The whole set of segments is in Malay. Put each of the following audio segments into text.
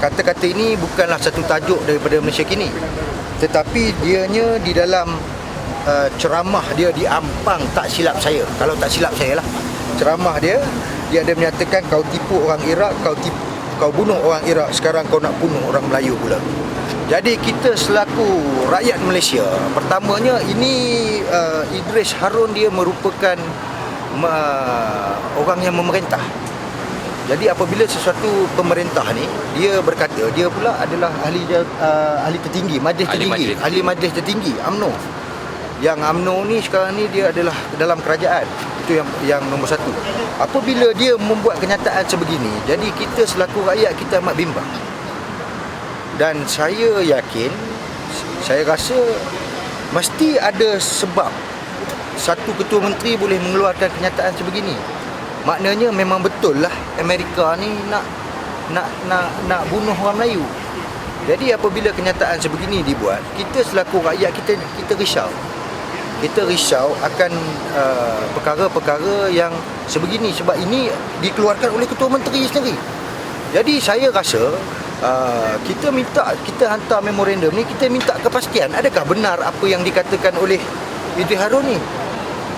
kata-kata ini bukanlah satu tajuk daripada Malaysia kini. Tetapi dianya di dalam uh, ceramah dia di Ampang tak silap saya. Kalau tak silap saya lah. Ceramah dia dia ada menyatakan kau tipu orang Iraq, kau tipu kau bunuh orang Iraq, sekarang kau nak bunuh orang Melayu pula. Jadi kita selaku rakyat Malaysia, pertamanya ini uh, Idris Harun dia merupakan uh, orang yang memerintah. Jadi apabila sesuatu pemerintah ni dia berkata dia pula adalah ahli uh, ahli tertinggi, majlis Ahli tertinggi, majlis ahli majlis tertinggi UMNO. Yang UMNO ni sekarang ni dia adalah dalam kerajaan. Itu yang yang nombor satu. Apabila dia membuat kenyataan sebegini, jadi kita selaku rakyat kita amat bimbang. Dan saya yakin saya rasa mesti ada sebab satu ketua menteri boleh mengeluarkan kenyataan sebegini. Maknanya memang betul lah Amerika ni nak nak nak nak bunuh orang Melayu. Jadi apabila kenyataan sebegini dibuat, kita selaku rakyat kita kita risau. Kita risau akan uh, perkara-perkara yang sebegini sebab ini dikeluarkan oleh ketua menteri sendiri. Jadi saya rasa uh, kita minta kita hantar memorandum ni kita minta kepastian adakah benar apa yang dikatakan oleh Idris Harun ni.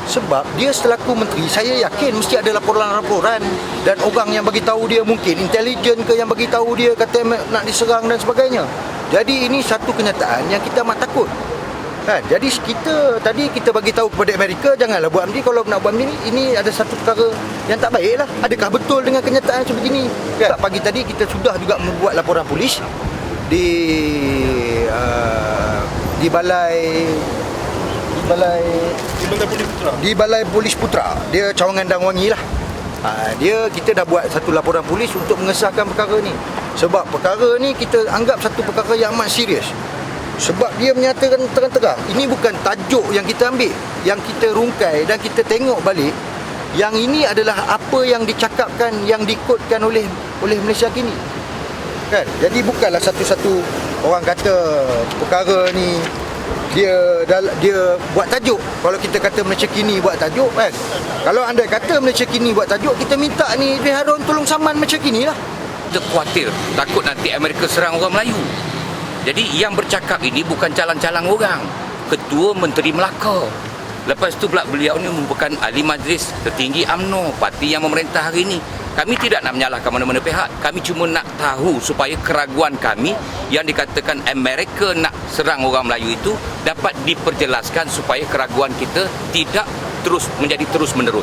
Sebab dia selaku menteri saya yakin mesti ada laporan-laporan dan orang yang bagi tahu dia mungkin intelijen ke yang bagi tahu dia kata nak diserang dan sebagainya. Jadi ini satu kenyataan yang kita amat takut. Kan? Jadi kita tadi kita bagi tahu kepada Amerika janganlah buat ni kalau nak buat ni ini ada satu perkara yang tak baik lah. Adakah betul dengan kenyataan sebegini? Kan? Pagi tadi kita sudah juga membuat laporan polis di uh, di balai di balai Bandar Polis Putra. di Balai Polis Putra. Dia Cawangan dan Wangi lah. Ha, dia kita dah buat satu laporan polis untuk mengesahkan perkara ni. Sebab perkara ni kita anggap satu perkara yang amat serius. Sebab dia menyatakan terang-terang, ini bukan tajuk yang kita ambil, yang kita rungkai dan kita tengok balik. Yang ini adalah apa yang dicakapkan, yang dikotkan oleh oleh Malaysia kini. Kan? Jadi bukanlah satu-satu orang kata perkara ni dia dia buat tajuk. Kalau kita kata Malaysia kini buat tajuk kan. Kalau anda kata Malaysia kini buat tajuk, kita minta ni Idris Harun tolong saman Malaysia kini lah. Kita khawatir takut nanti Amerika serang orang Melayu. Jadi yang bercakap ini bukan calang-calang orang. Ketua Menteri Melaka. Lepas tu pula beliau ni merupakan ahli majlis tertinggi AMNO, parti yang memerintah hari ini. Kami tidak nak menyalahkan mana-mana pihak. Kami cuma nak tahu supaya keraguan kami yang dikatakan Amerika nak serang orang Melayu itu dapat diperjelaskan supaya keraguan kita tidak terus menjadi terus menerus.